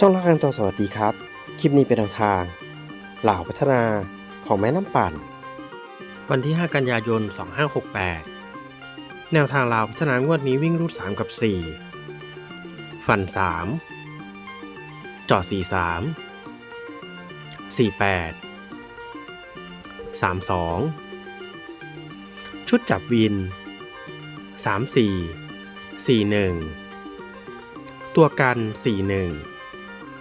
ช่องละครังตองสวัสดีครับ คลิปนี้เป็นแนวทาง เหล่าพัฒนาของแม่น้ำปั่น วันที่ 5 กันยายน 2568 แนวทางลาวพัฒนางวดนี้วิ่งรูด 3 กับ 4 ฟัน 3 จอด 43 48 32 ชุดจับวิน 34 41 ตัวกัน 41